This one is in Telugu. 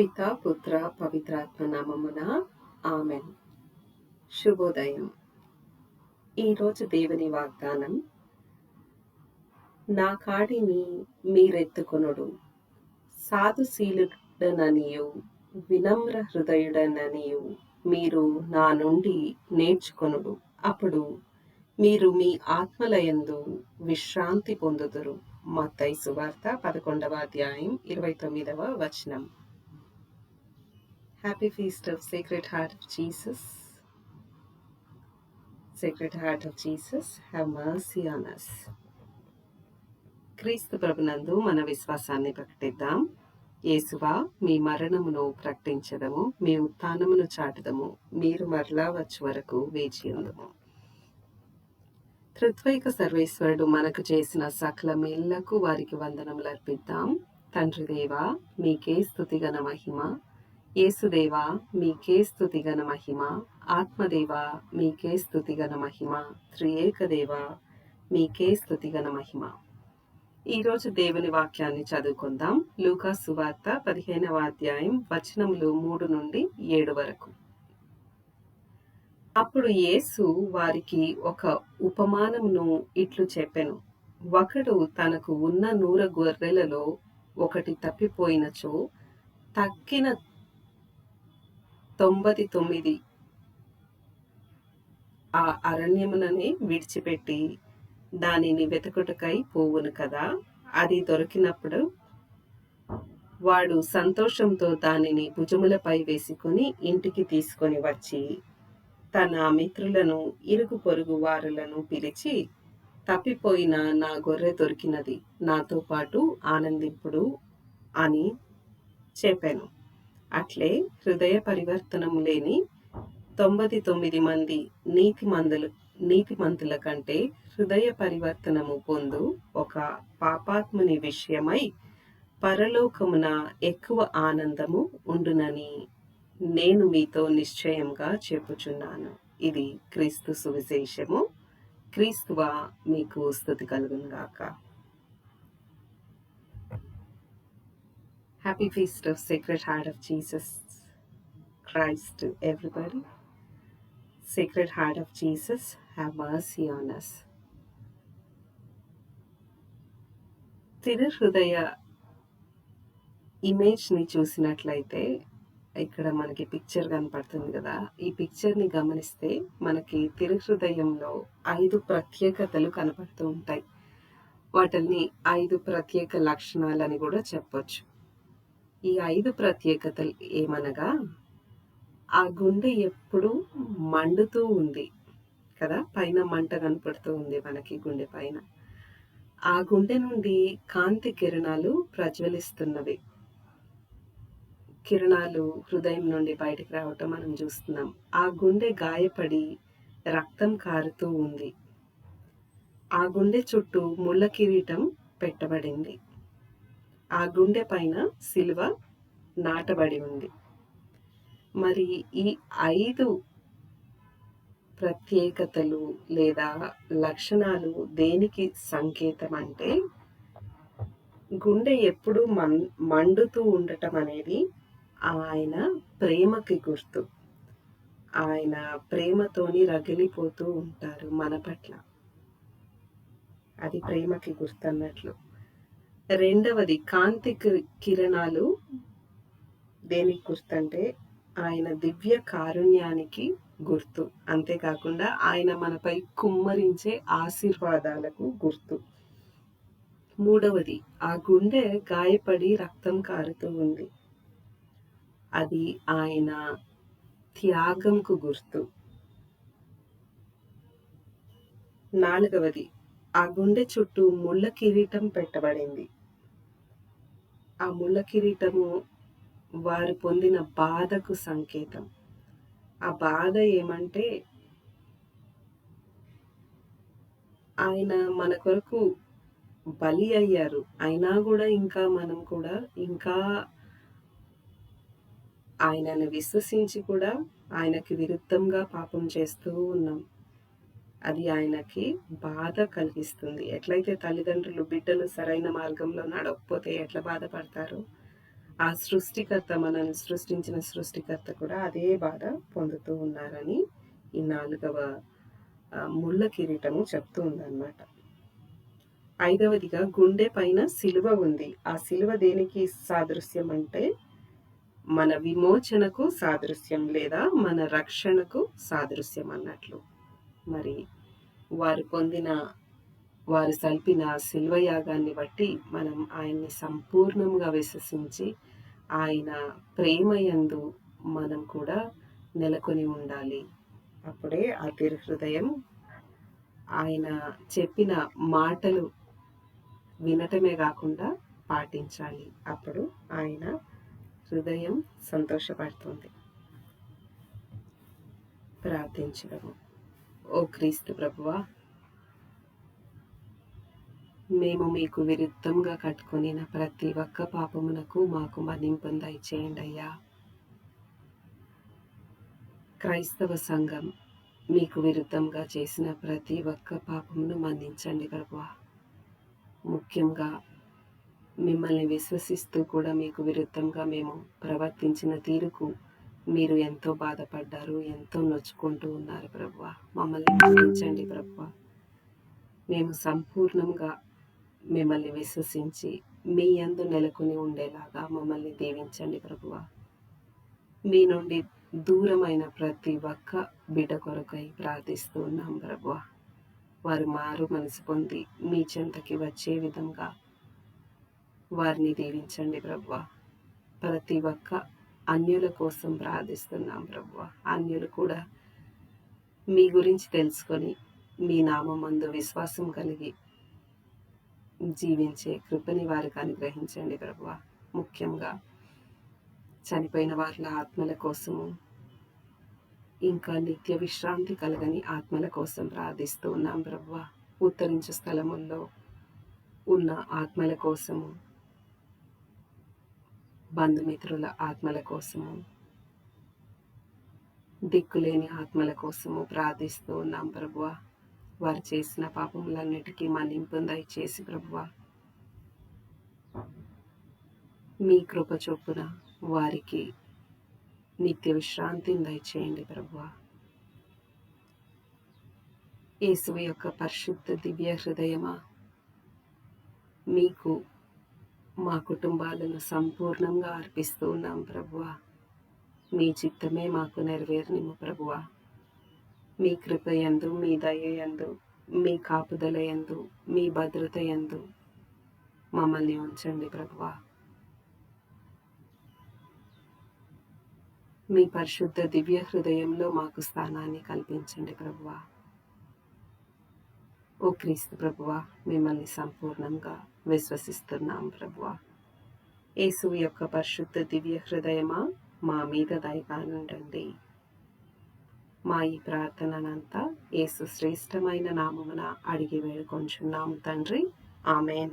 పిత పుత్ర పవిత్రాత్మ నామమున ఆమెన్. శుభోదయం. ఈరోజు దేవుని వాగ్దానం నా కాడిని మీరెత్తుకొనుడు. సాధుశీలుడననియు వినమ్ర హృదయుడననియు మీరు నా నుండి నేర్చుకొనుడు. అప్పుడు మీరు మీ ఆత్మలయందు విశ్రాంతి పొందుదురు. మత్తై సువార్త పదకొండవ అధ్యాయం ఇరవై తొమ్మిదవ వచనం. Happy feast of sacred heart of Jesus sacred heart of Jesus have mercy on us క్రీస్తు ప్రభునందు మన విశ్వాసాన్ని ప్రకటిద్దాం. యేసువా మీ మరణమును ప్రకటించదము మీ ఉత్థానమును చాటుదము మీరు మరలా వచ్చే వరకు వేచి ఉందము. తృత్వైక సర్వేశ్వరుడు మనకు చేసిన సకల మేళ్ళకు వారికి వందనములు అర్పిద్దాం. తండ్రి దేవా మీకే స్థుతిగన మహిమ. యేసుదేవా మీకే స్థుతిగన మహిమ. ఆత్మదేవా మీకే స్థుతిగన మహిమ. త్రియేకదేవా మీకే స్థుతిగన మహిమ. ఈరోజు దేవుని వాక్యాన్ని చదువుకుందాం. లూకా సువార్త పదిహేనవ అధ్యాయం వచనములు మూడు నుండి ఏడు వరకు. అప్పుడు యేసు వారికి ఒక ఉపమానమును ఇట్లు చెప్పెను. ఒకడు తనకు ఉన్న నూర గొర్రెలలో ఒకటి తప్పిపోయినచో తక్కిన తొంభై తొమ్మిది. ఆ అరణ్యముననే విడిచిపెట్టి దానిని వెతుకుటకై పోవును కదా? అది దొరికినప్పుడు వాడు సంతోషంతో దానిని భుజములపై వేసుకుని ఇంటికి తీసుకొని వచ్చి తన మిత్రులను ఇరుగు పొరుగు వారులను పిలిచి తప్పిపోయిన నా గొర్రె దొరికినది. నాతో పాటు ఆనందింపుడు అని చెప్పాను. అట్లే హృదయ పరివర్తనం లేని తొంభై తొమ్మిది మంది నీతి మందులు నీతిమంతుల కంటే హృదయ పరివర్తనము పొందు ఒక పాపాత్ముని విషయమై పరలోకమున ఎక్కువ ఆనందము ఉండునని నేను మీతో నిశ్చయంగా చెప్పుచున్నాను. ఇది క్రీస్తు సువిశేషము. క్రీస్తువా మీకు స్థుతి కలుగునుగాక. Happy happy feast of sacred of of Jesus Christ everybody. Sacred Heart of Jesus have mercy on us. తిరు హృదయ ఇమేజ్ని చూసినట్లయితే ఇక్కడ మనకి పిక్చర్ కనపడుతుంది కదా ఈ పిక్చర్ని గమనిస్తే మనకి తిరు హృదయంలో ఐదు ప్రత్యేకతలు కనపడుతూ ఉంటాయి వాటిని ఐదు ప్రత్యేక లక్షణాలని కూడా చెప్పొచ్చు ఈ ఐదు ప్రత్యేకతలు ఏమనగా ఆ గుండె ఎప్పుడూ మండుతూ ఉంది కదా? పైన మంట కనపడుతూ ఉంది మనకి గుండె పైన. ఆ గుండె నుండి కాంతి కిరణాలు ప్రజ్వలిస్తున్నవి. కిరణాలు హృదయం నుండి బయటకు రావటం మనం చూస్తున్నాం. ఆ గుండె గాయపడి రక్తం కారుతూ ఉంది. ఆ గుండె చుట్టూ ముళ్ళ కిరీటం పెట్టబడింది. ఆ గుండె పైన సిలువ నాటబడి ఉంది. మరి ఈ ఐదు ప్రత్యేకతలు లేదా లక్షణాలు దేనికి సంకేతం అంటే గుండె ఎప్పుడు మన్ మండుతూ ఉండటం అనేది ఆయన ప్రేమకి గుర్తు. ఆయన ప్రేమతోని రగిలిపోతూ ఉంటారు మన పట్ల. అది ప్రేమకి గుర్తు అన్నట్లు రెండవది కాంతి కిరణాలు దేనికి గుర్తు అంటే ఆయన దివ్య కారుణ్యానికి గుర్తు. అంతేకాకుండా ఆయన మనపై కుమ్మరించే ఆశీర్వాదాలకు గుర్తు. మూడవది ఆ గుండె గాయపడి రక్తం కారుతూ ఉంది. అది ఆయన త్యాగంకు గుర్తు. నాలుగవది ఆ గుండె చుట్టూ ముళ్ళ కిరీటం పెట్టబడింది. ఆ ముళ్ళ కిరీటము వారు పొందిన బాధకు సంకేతం. ఆ బాధ ఏమంటే ఆయన మన కొరకు బలి అయ్యారు. అయినా కూడా ఇంకా మనం కూడా ఇంకా ఆయనను విశ్వసించి కూడా ఆయనకి విరుద్ధంగా పాపం చేస్తూ ఉన్నాం. అది ఆయనకి బాధ కలిగిస్తుంది. ఎట్లయితే తల్లిదండ్రులు బిడ్డలు సరైన మార్గంలో నడవకపోతే ఎట్లా బాధపడతారో? ఆ సృష్టికర్త మనల్ని సృష్టించిన సృష్టికర్త కూడా అదే బాధ పొందుతూ ఉన్నారని ఈ నాలుగవ ముళ్ళ కిరీటము చెప్తూ ఉందన్నమాట. ఐదవదిగా గుండె పైన సిలువ ఉంది. ఆ సిలువ దేనికి సాదృశ్యం అంటే మన విమోచనకు సాదృశ్యం లేదా మన రక్షణకు సాదృశ్యం అన్నట్లు. మరి వారు పొందిన వారు సల్పిన శిల్వయాగాన్ని బట్టి మనం ఆయన్ని సంపూర్ణంగా విశ్వసించి ఆయన ప్రేమయందు మనం కూడా నెలకొని ఉండాలి. అప్పుడే ఆ హృదయం ఆయన చెప్పిన మాటలు వినటమే కాకుండా పాటించాలి. అప్పుడు ఆయన హృదయం సంతోషపడుతుంది. ప్రార్థించడము. ఓ క్రీస్తు ప్రభువా మేము మీకు విరుద్ధంగా కట్టుకుని ప్రతి ఒక్క పాపమునకు మాకు మన్నింపు దయచేయండి అయ్యా. క్రైస్తవ సంఘం మీకు విరుద్ధంగా చేసిన ప్రతి ఒక్క పాపమును మన్నించండి ప్రభువా. ముఖ్యంగా మిమ్మల్ని విశ్వసిస్తూ కూడా మీకు విరుద్ధంగా మేము ప్రవర్తించిన తీరుకు మీరు ఎంతో బాధపడ్డారు ఎంతో నొచ్చుకుంటూ ఉన్నారు ప్రభు మమ్మల్ని క్షమించండి ప్రభు మేము సంపూర్ణంగా మిమ్మల్ని విశ్వసించి మీ అందు నెలకొని ఉండేలాగా మమ్మల్ని దీవించండి ప్రభువ. మీ నుండి దూరమైన ప్రతి ఒక్క బిడ్డ కొరకై ప్రార్థిస్తూ ఉన్నాం ప్రభువ. వారు మారు మనసు పొంది మీ చెంతకి వచ్చే విధంగా వారిని దీవించండి ప్రభువ. ప్రతి ఒక్క అన్యుల కోసం ప్రార్థిస్తున్నాం ప్రభు అన్యులు కూడా మీ గురించి తెలుసుకొని మీ నామందు విశ్వాసం కలిగి జీవించే కృపని వారికి అనుగ్రహించండి ప్రభు ముఖ్యంగా చనిపోయిన వారి ఆత్మల కోసము ఇంకా నిత్య విశ్రాంతి కలగని ఆత్మల కోసం ప్రార్థిస్తూ ఉన్నాం ప్రభు ఉత్తరించు స్థలముల్లో ఉన్న ఆత్మల కోసము బంధుమిత్రుల ఆత్మల కోసము దిక్కులేని ఆత్మల కోసము ప్రార్థిస్తూ ఉన్నాం ప్రభువ. వారు చేసిన పాపములన్నిటికీ మన్నింపు దయచేసి ప్రభువ. మీ కృప చొప్పున వారికి నిత్య విశ్రాంతిని దయచేయండి ప్రభువ. యేసు యొక్క పరిశుద్ధ దివ్య హృదయమా మీకు మా కుటుంబాలను సంపూర్ణంగా అర్పిస్తూ ఉన్నాం ప్రభువ. మీ చిత్తమే మాకు నెరవేరనిము ప్రభువా. మీ కృప ఎందు మీ దయ ఎందు మీ కాపుదల ఎందు మీ భద్రత ఎందు మమ్మల్ని ఉంచండి ప్రభువా. మీ పరిశుద్ధ దివ్య హృదయంలో మాకు స్థానాన్ని కల్పించండి ప్రభువా. ఓ క్రీస్తు ప్రభువా మిమ్మల్ని సంపూర్ణంగా విశ్వసిస్తున్నాం ప్రభువా. యేసు యొక్క పరిశుద్ధ దివ్య హృదయమా మా మీద దయగానుండండి. మా ఈ ప్రార్థననంతా యేసు శ్రేష్టమైన నామమున అడిగి వేడుకొంచున్నాము తండ్రి. ఆమెన్.